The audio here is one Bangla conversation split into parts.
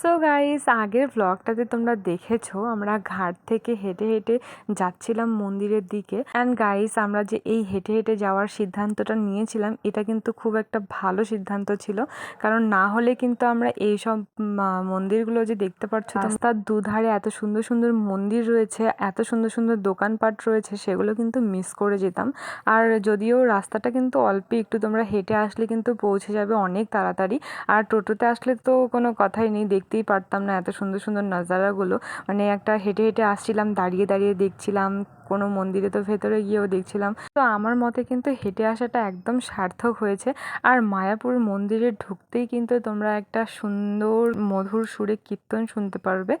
সো গাইস আগের ব্লগটাতে তোমরা দেখেছ আমরা ঘাট থেকে হেঁটে হেঁটে যাচ্ছিলাম মন্দিরের দিকে। অ্যান্ড গাইস আমরা যে এই হেঁটে হেঁটে যাওয়ার সিদ্ধান্তটা নিয়েছিলাম এটা কিন্তু খুব একটা ভালো সিদ্ধান্ত ছিল। কারণ না হলে কিন্তু আমরা এই সব মন্দিরগুলো যে দেখতে পাচ্ছ রাস্তার দুধারে এত সুন্দর সুন্দর মন্দির রয়েছে এত সুন্দর সুন্দর দোকানপাট রয়েছে সেগুলো কিন্তু মিস করে যেতাম। আর যদিও রাস্তাটা কিন্তু অল্প একটু তোমরা হেঁটে আসলে কিন্তু পৌঁছে যাবে অনেক তাড়াতাড়ি। আর টোটোতে আসলে তো কোনো কথাই নেই দেখতেই পারতাম না এত সুন্দর সুন্দর নাজারাগুলো। মানে একটা হেঁটে হেঁটে আসছিলাম, দাঁড়িয়ে দাঁড়িয়ে দেখছিলাম, কোনো মন্দিরে তো ভেতরে গিয়েও দেখছিলাম। তো আমার মতে কিন্তু হেঁটে আসাটা একদম সার্থক হয়েছে। আর মায়াপুর মন্দিরে ঢুকতেই কিন্তু তোমরা একটা সুন্দর মধুর সুরে কীর্তন শুনতে পারবে।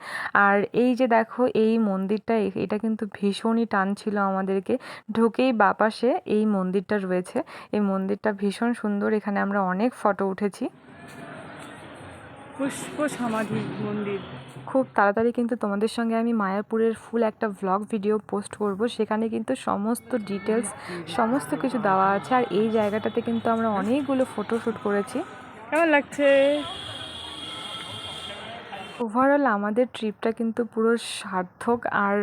আর এই যে দেখো, এই মন্দিরটা এটা কিন্তু ভীষণই টান ছিল আমাদেরকে। ঢুকেই বাপাশে এই মন্দিরটা রয়েছে। এই মন্দিরটা ভীষণ সুন্দর। এখানে আমরা অনেক ফটো উঠেছি। পুষ্প সমাধি মন্দির। খুব তাড়াতাড়ি কিন্তু তোমাদের সঙ্গে আমি মায়াপুরের ফুল একটা ভ্লগ ভিডিও পোস্ট করব। সেখানে কিন্তু সমস্ত ডিটেলস সমস্ত কিছু দেওয়া আছে। আর এই জায়গাটাতে কিন্তু আমরা অনেকগুলো ফটো শ্যুট করেছি। কেমন লাগছে? ওভারঅল আমাদের ট্রিপটা কিন্তু পুরো সার্থক। আর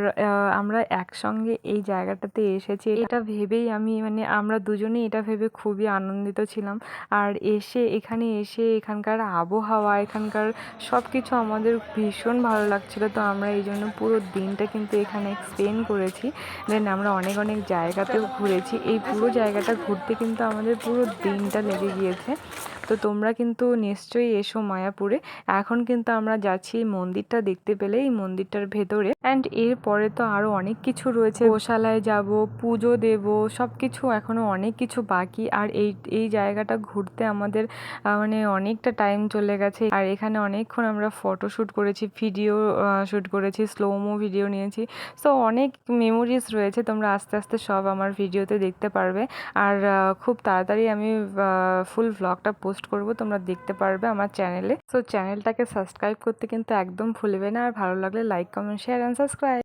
আমরা একসঙ্গে এই জায়গাটাতে এসেছি। এটা ভেবেই আমি মানে আমরা দুজনেই এটা ভেবে খুবই আনন্দিত ছিলাম। আর এসে, এখানে এসে, এখানকার আবহাওয়া, এখানকার সব কিছু আমাদের ভীষণ ভালো লাগছিল। তো আমরা এই জন্য পুরো দিনটা কিন্তু এখানে স্পেন্ড করেছি। দেন আমরা অনেক অনেক জায়গাতেও ঘুরেছি। এই পুরো জায়গাটা ঘুরতে কিন্তু আমাদের পুরো দিনটা লেগে গিয়েছে। তো তোমরা কিন্তু নিশ্চয়ই এসো মায়াপুরে। এখন কিন্তু আমরা যাচ্ছি মন্দিরটা দেখতে পেলে, এই মন্দিরটার ভেতরে। অ্যান্ড এরপরে তো আরও অনেক কিছু রয়েছে। গোশালায় যাব, পুজো দেব সব কিছু এখনও অনেক কিছু বাকি। আর এই এই জায়গাটা ঘুরতে আমাদের মানে অনেকটা টাইম চলে গেছে। আর এখানে অনেকক্ষণ আমরা ফটো শ্যুট করেছি ভিডিও শ্যুট করেছি স্লোমো ভিডিও নিয়েছি। সো অনেক মেমোরিজ রয়েছে। তোমরা আস্তে আস্তে সব আমার ভিডিওতে দেখতে পারবে। আর খুব তাড়াতাড়ি আমি ফুল ভ্লগটা পোস্ট করব, তোমরা দেখতে পারবে আমার চ্যানেলে সো চ্যানেলটাকে সাবস্ক্রাইব করতে কিন্তু একদম ভুলবে না, আর ভালো লাগলে like comment share and subscribe